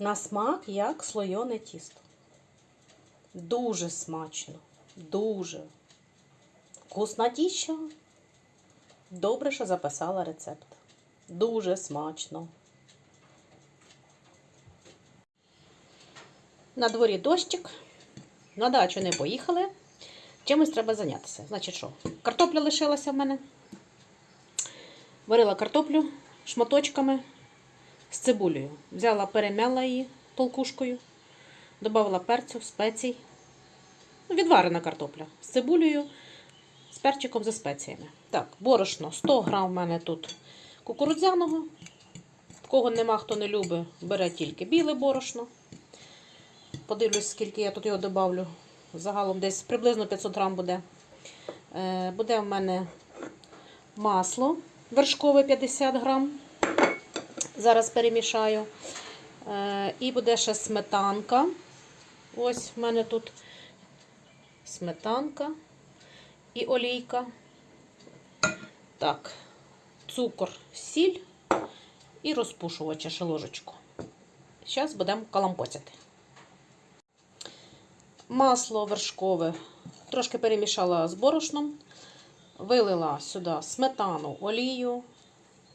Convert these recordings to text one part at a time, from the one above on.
На смак як слойоне тісто. Дуже смачно. Дуже. Вкуснотіщо. Добре, що записала рецепт. Дуже смачно. На дворі дощик. На дачу не поїхали. Чимось треба зайнятися. Значить, що? Картопля лишилася в мене. Варила картоплю шматочками з цибулею. Взяла, перемяла її толкушкою, додала перцю, спецій. Ну, відварена картопля з цибулею, з перчиком за спеціями. Так, борошно 100 грам в мене тут кукурудзяного. Кого нема, хто не любить, бере тільки біле борошно. Подивлюсь, скільки я тут його добавлю. Загалом десь приблизно 500 грам буде. Е, буде в мене масло вершкове 50 грам. Зараз перемішаю. Е, і буде ще сметанка. Ось в мене тут сметанка і олійка. Так, цукор, сіль і розпушувача ще ложечку. Зараз будемо калампоцяти. Масло вершкове трошки перемішала з борошном, вилила сюди сметану, олію,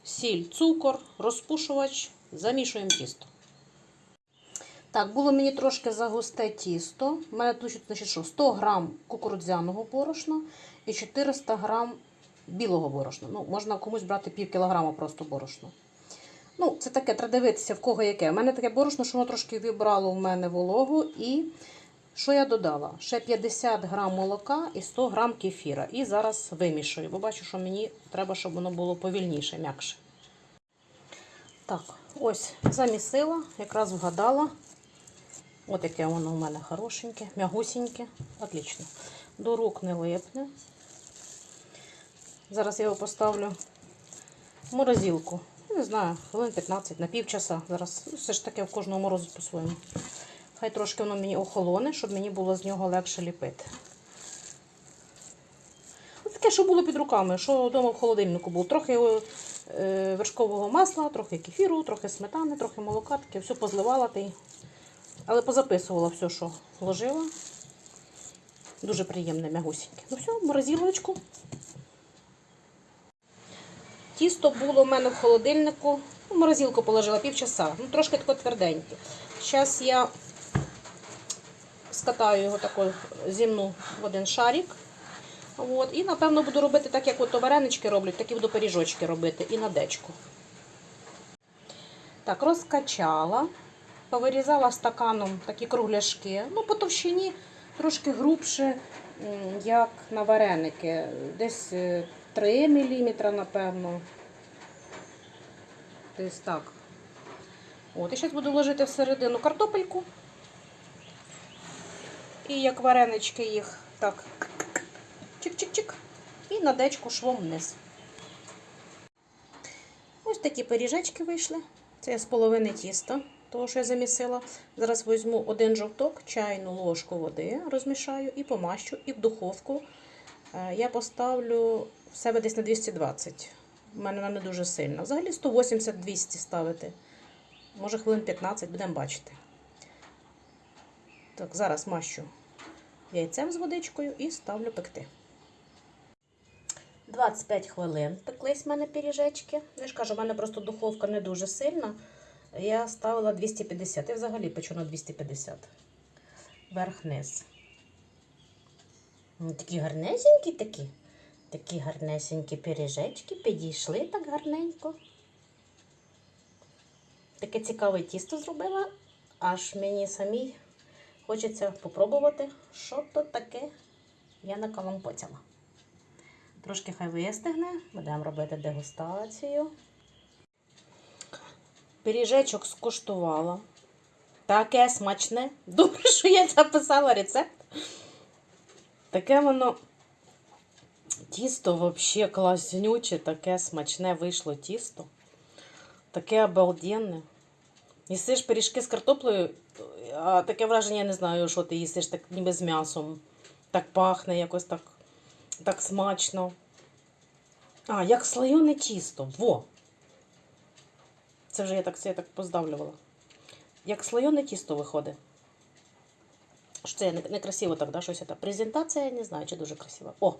сіль, цукор, розпушувач, замішуємо тісто. Так, було мені трошки загусте тісто. У мене тут значить, що, 100 грам кукурудзяного борошна і 400 грам білого борошна. Ну, можна комусь брати пів кілограма просто борошна. Ну, це таке, треба дивитися, в кого яке. У мене таке борошно, що воно трошки вибрало в мене вологу. І що я додала? Ще 50 грам молока і 100 грам кефіра. І зараз вимішую, бо бачу, що мені треба, щоб воно було повільніше, м'якше. Так, ось замісила, якраз вгадала. Ось яке воно у мене хорошеньке, м'ягусіньке. Отлично. До рук не липне. Зараз я його поставлю в морозилку. Ну, Не знаю, хвилин 15 на півчаса. Зараз ну, все ж таки в кожного морозить по-своєму. Хай трошки воно мені охолоне, щоб мені було з нього легше ліпити. Ось таке, що було під руками, що вдома в холодильнику було. Трохи е, вершкового масла, трохи кефіру, трохи сметани, трохи молока, таке все позливала. Й... Але позаписувала все, що вложила. Дуже приємне, м'ягусіньке. Ну все, в морозилочку. Тісто було в мене в холодильнику. В морозилку положила півчаса. Ну, трошки таке тверденьке. Зараз я скатаю його таку зімну в один шарик. От. І, напевно, буду робити так, як от варенички роблять, так і буду пиріжочки робити і на дечку. Так, розкачала, повирізала стаканом такі кругляшки. Ну, по товщині трошки грубше, як на вареники. Десь е, 3 мм, напевно. Десь так. От, і зараз буду ложити всередину картопельку. І як варенички їх так чик-чик-чик. І на дечку швом вниз. Ось такі пиріжечки вийшли. Це я з половини тіста, того, що я замісила. Зараз візьму один жовток, чайну ложку води, розмішаю і помащу, і в духовку. Е, Я поставлю в себе десь на 220. У мене вона не дуже сильна. Взагалі 180-200 ставити. Може хвилин 15, будемо бачити. Так, зараз мащу яйцем з водичкою і ставлю пекти. 25 хвилин пеклись в мене пиріжечки. Я ж кажу, в мене просто духовка не дуже сильна. Я ставила 250. Я взагалі печу на 250. Верх-низ. Ну, Такі гарнесенькі такі. Такі гарнесенькі пиріжечки підійшли так гарненько. Таке цікаве тісто зробила, аж мені самій хочеться попробувати, що то таке я накалампоцяла. Трошки хай вистигне, будемо робити дегустацію. Пиріжечок скуштувала. Таке смачне. Добре, що я записала рецепт. Таке воно тісто взагалі класнюче, таке смачне вийшло тісто. Таке обалденне. Їсиш пиріжки з картоплею, а таке враження, я не знаю, що ти їсиш так ніби з м'ясом. Так пахне якось так, так смачно. А, як слоєне тісто. Во! Це вже я так це я так поздавлювала. як слоєне тісто виходить. Що це не- некрасиво так, да? щось. Презентація, я не знаю, чи дуже красиво. О,